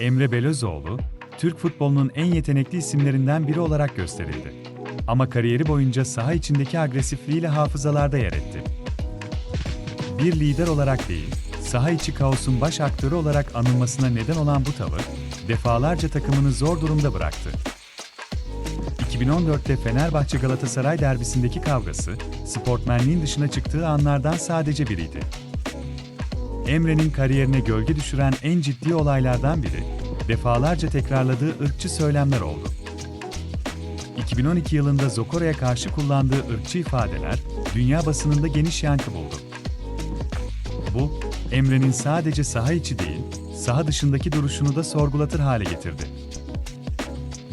Emre Belözoğlu, Türk futbolunun en yetenekli isimlerinden biri olarak gösterildi. Ama kariyeri boyunca saha içindeki agresifliğiyle hafızalarda yer etti. Bir lider olarak değil, saha içi kaosun baş aktörü olarak anılmasına neden olan bu tavır, defalarca takımını zor durumda bıraktı. 2014'te Fenerbahçe Galatasaray derbisindeki kavgası, sportmenliğin dışına çıktığı anlardan sadece biriydi. Emre'nin kariyerine gölge düşüren en ciddi olaylardan biri, defalarca tekrarladığı ırkçı söylemler oldu. 2012 yılında Zokora'ya karşı kullandığı ırkçı ifadeler, dünya basınında geniş yankı buldu. Bu, Emre'nin sadece saha içi değil, saha dışındaki duruşunu da sorgulatır hale getirdi.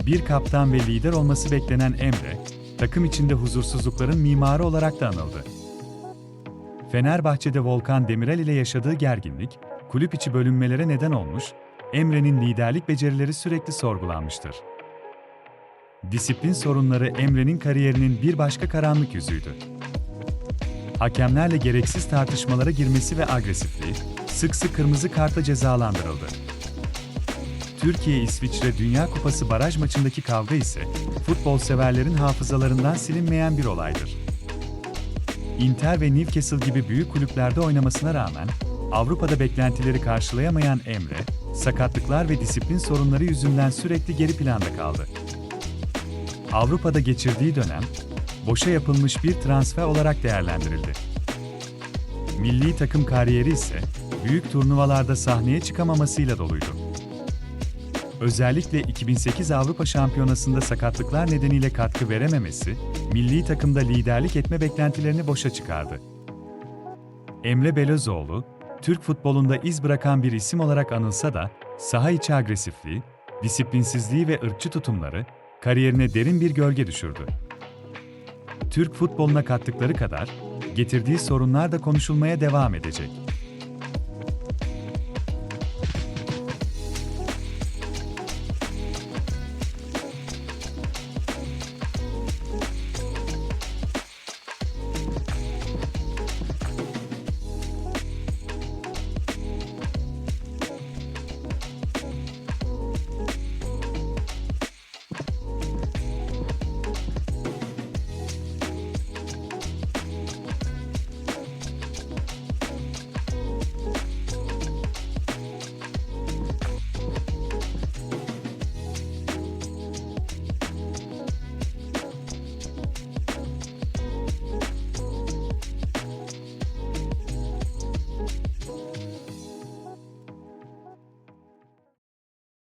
Bir kaptan ve lider olması beklenen Emre, takım içinde huzursuzlukların mimarı olarak da anıldı. Fenerbahçe'de Volkan Demirel ile yaşadığı gerginlik, kulüp içi bölünmelere neden olmuş, Emre'nin liderlik becerileri sürekli sorgulanmıştır. Disiplin sorunları Emre'nin kariyerinin bir başka karanlık yüzüydü. Hakemlerle gereksiz tartışmalara girmesi ve agresifliği, sık sık kırmızı kartla cezalandırıldı. Türkiye-İsviçre Dünya Kupası baraj maçındaki kavga ise futbol severlerin hafızalarından silinmeyen bir olaydır. Inter ve Newcastle gibi büyük kulüplerde oynamasına rağmen Avrupa'da beklentileri karşılayamayan Emre, sakatlıklar ve disiplin sorunları yüzünden sürekli geri planda kaldı. Avrupa'da geçirdiği dönem, boşa yapılmış bir transfer olarak değerlendirildi. Milli takım kariyeri ise büyük turnuvalarda sahneye çıkamamasıyla doluydu. Özellikle 2008 Avrupa Şampiyonası'nda sakatlıklar nedeniyle katkı verememesi, milli takımda liderlik etme beklentilerini boşa çıkardı. Emre Belözoğlu, Türk futbolunda iz bırakan bir isim olarak anılsa da, saha içi agresifliği, disiplinsizliği ve ırkçı tutumları, kariyerine derin bir gölge düşürdü. Türk futboluna kattıkları kadar, getirdiği sorunlar da konuşulmaya devam edecek.